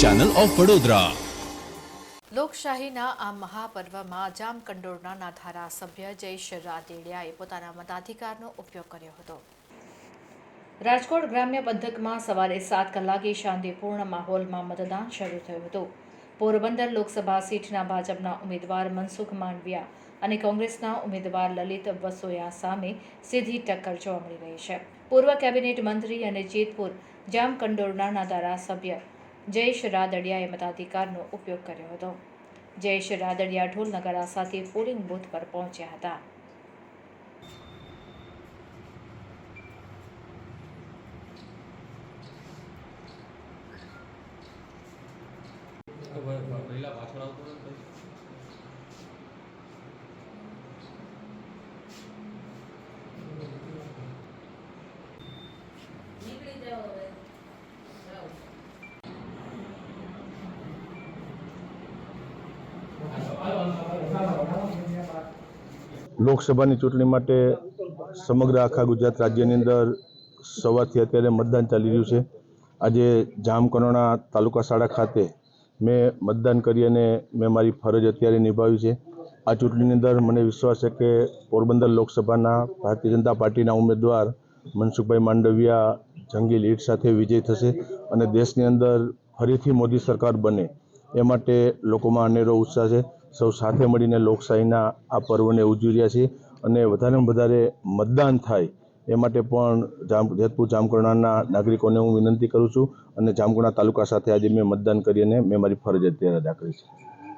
Channel of Vadodara લોકશાહીના આ મહાપર્વમાં જામકંડોરણાના ધારાસભ્ય જયેશ રાદેડિયાએ પોતાના મતાધિકારનો ઉપયોગ કર્યો હતો. રાજકોટ ગ્રામ્ય પંથકમાં સવારે સાત કલાકે શાંતિપૂર્ણ માહોલમાં મતદાન શરૂ થયું હતું. પોરબંદર લોકસભા સીટના ભાજપના ઉમેદવાર મનસુખ માંડવિયા અને કોંગ્રેસના ઉમેદવાર લલિત વસોયા સામે સીધી ટક્કર જોવા મળી રહી છે. પૂર્વ કેબિનેટ મંત્રી અને જેતપુર જામકંડોરણાના ધારાસભ્ય જયેશ રાદડિયાએ મતાધિકારનો ઉપયોગ કર્યો હતો. જયેશ રાદડિયા ઢોલ નગારા સાથે પોલિંગ બૂથ પર પહોંચ્યા હતા. પાછળ આવતો લોકસભાની ચૂંટણી માટે સમગ્ર આખા ગુજરાત રાજ્યની અંદર સવારથી અત્યારે મતદાન ચાલી રહ્યું છે. આજે જામકરોણા તાલુકા શાળા ખાતે મેં મતદાન કરી અને મેં મારી ફરજ અત્યારે નિભાવી છે. આ ચૂંટણીની અંદર મને વિશ્વાસ છે કે પોરબંદર લોકસભાના ભારતીય જનતા પાર્ટીના ઉમેદવાર મનસુખભાઈ માંડવિયા જંગી લીડ સાથે વિજય થશે અને દેશની અંદર ફરીથી મોદી સરકાર બને એ માટે લોકોમાં અનેરો ઉત્સાહ છે. સૌ સાથે મળીને લોકશાહીના આ પર્વને ઉજવી રહ્યા છીએ અને વધારેમાં વધારે મતદાન થાય એ માટે પણ જામ, જેતપુર જામકંડોરણાના નાગરિકોને હું વિનંતી કરું છું અને જામકંડોરણા તાલુકા સાથે આજે મેં મતદાન કરી અને મેં મારી ફરજ અત્યારે અદા કરી છે.